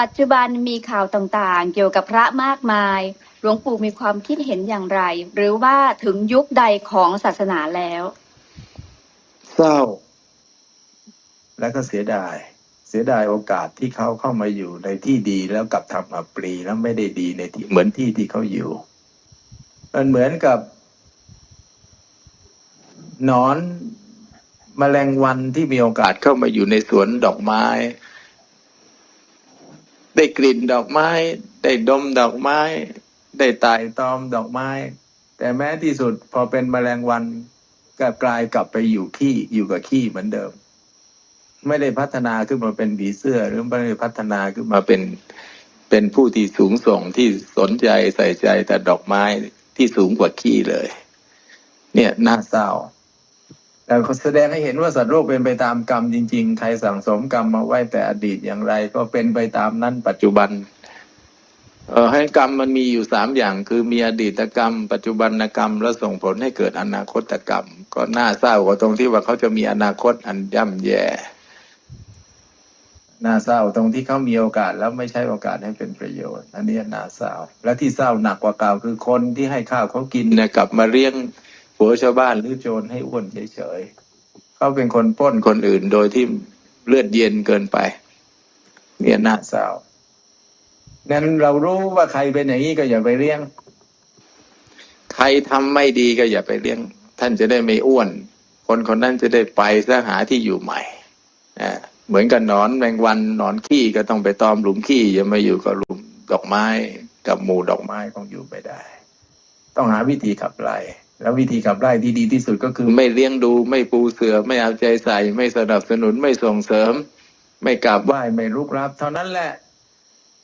ปัจจุบันมีข่าวต่างๆ เกี่ยวกับพระมากมาย หลวงปู่มีความคิดเห็นอย่างไร หรือว่าถึงยุคใดของศาสนาแล้ว เศร้า และก็เสียดาย เสียดายโอกาสที่เขาเข้ามาอยู่ในที่ดีแล้วกลับทำอับปรีแล้วไม่ได้ดีในที่เหมือนที่ที่เขาอยู่ มันเหมือนกับนอนแมลงวันที่มีโอกาสเข้ามาอยู่ในสวนดอกไม้ ได้กลิ่นดอกไม้ ได้ดมดอกไม้ ได้ไต่ตอมดอกไม้ แต่แม้ที่สุดพอเป็นแมลงวันก็กลายกลับไปอยู่ขี้อยู่กับขี้เหมือนเดิม ไม่ได้พัฒนาขึ้นมาเป็นผีเสื้อหรือไม่ได้พัฒนาขึ้นมาเป็นเป็นผู้ที่สูงส่งที่สนใจใส่ใจแต่ดอกไม้ที่สูงกว่าขี้เลย เนี่ยน่าเศร้า แต่แสดงให้เห็นว่าสัตว์โลกเป็นไปตามกรรมจริงๆ ใครสั่งสมกรรมมาไว้แต่อดีตอย่างไร ก็เป็นไปตามนั้นปัจจุบัน เออให้กรรมมันมีอยู่สามอย่าง คือมีอดีตกรรม ปัจจุบันกรรม และส่งผลให้เกิดอนาคตกรรม ก็น่าเศร้ากว่าตรงที่ว่าเขาจะมีอนาคตอันย่ำแย่น่าเศร้าตรงที่เขามีโอกาสแล้วไม่ใช้โอกาสให้เป็นประโยชน์ อันนี้น่าเศร้าและที่เศร้าหนักกว่าเก่าคือคนที่ให้ข้าวเขากินเนี่ยกลับมาเลี้ยง ผัวชาวบ้านหรือโจรให้อ้วนเฉยๆเขาเป็นคนป้นคนอื่นโดยที่เลือดเย็นเกินไป เนี่ยน่าเศร้านั้นเรารู้ว่าใครเป็นอย่างนี้ก็อย่าไปเลี้ยง ใครทำไม่ดีก็อย่าไปเลี้ยง ท่านจะได้ไม่อ้วน คนคนนั้นจะได้ไปสหาที่อยู่ใหม่อ่าเหมือนกับนอนแมงวันนอนขี้ก็ต้องไปตอมหลุมขี้อย่ามาอยู่กับหลุมดอกไม้ กับหมู่ดอกไม้คงอยู่ไม่ได้ ต้องหาวิธีขับไล่ แล้ววิธีขับไล่ที่ดีที่สุดก็คือไม่เลี้ยงดูไม่ปูเสือไม่เอาใจใส่ ไม่สนับสนุนไม่ส่งเสริม ไม่กราบไหว้ไม่ลุกรับ เท่านั้นแหละ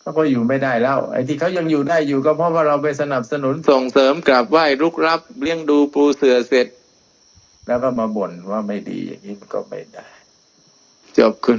เขาก็อยู่ไม่ได้แล้ว ไอ้ที่เขายังอยู่ได้อยู่ก็เพราะว่าเราไปสนับสนุนส่งเสริมกราบไหว้ลุกรับ เลี้ยงดูปูเสือเสร็จ แล้วก็มาบ่นว่าไม่ดีอย่างนี้มันก็ไม่ได้ จบขึ้น